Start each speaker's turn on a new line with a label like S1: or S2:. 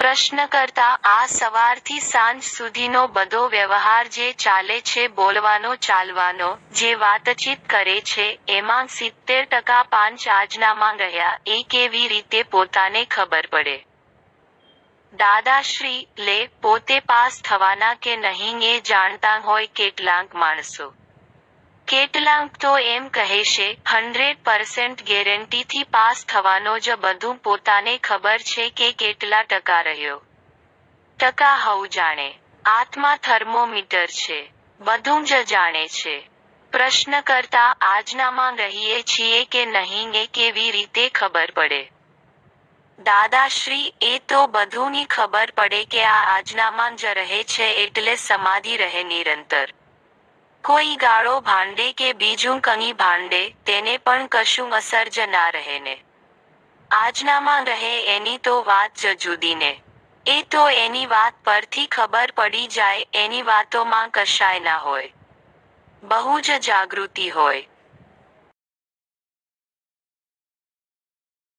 S1: પ્રશ્નકર્તા આ સવારથી સાંજ સુધીનો બધો વ્યવહાર જે ચાલે છે, બોલવાનો ચાલવાનો, જે વાતચીત કરે છે, એમાં સિત્તેર ટકા પાંચ આજનામાં રહ્યા એ કેવી રીતે પોતાને ખબર પડે? દાદાશ્રી લે, પોતે પાસ થવાના કે નહીં એ જાણતા હોય કેટલાંક માણસો. કેટલાંક તો એમ કહેશે હંડ્રેડ પર્સન્ટ ગેરંટીથી પાસ થવાનો જ બધું પોતાને ખબર છે કે કેટલા ટકા રહ્યો. ટકા હવ જાણે. આત્મા થર્મોમીટર છે. બધું જ જાણે છે. પ્રશ્ન કરતા આજનામાં રહીએ છીએ કે નહીં એ કેવી રીતે ખબર પડે? દાદાશ્રી, એ તો બધુંની ખબર પડે કે આ આજનામાં જ રહે છે એટલે સમાધિ રહે નિરંતર. કોઈ ગાળો ભાંડે કે બીજું કંઈ ભાંડે, તેને પણ કશું અસર જ ના રહે ને આજનામાં રહે એની તો વાત જ જુદી ને એ તો એની વાત પરથી ખબર પડી જાય, એની વાતોમાં કશાય ના હોય. બહુ જ જાગૃતિ હોય.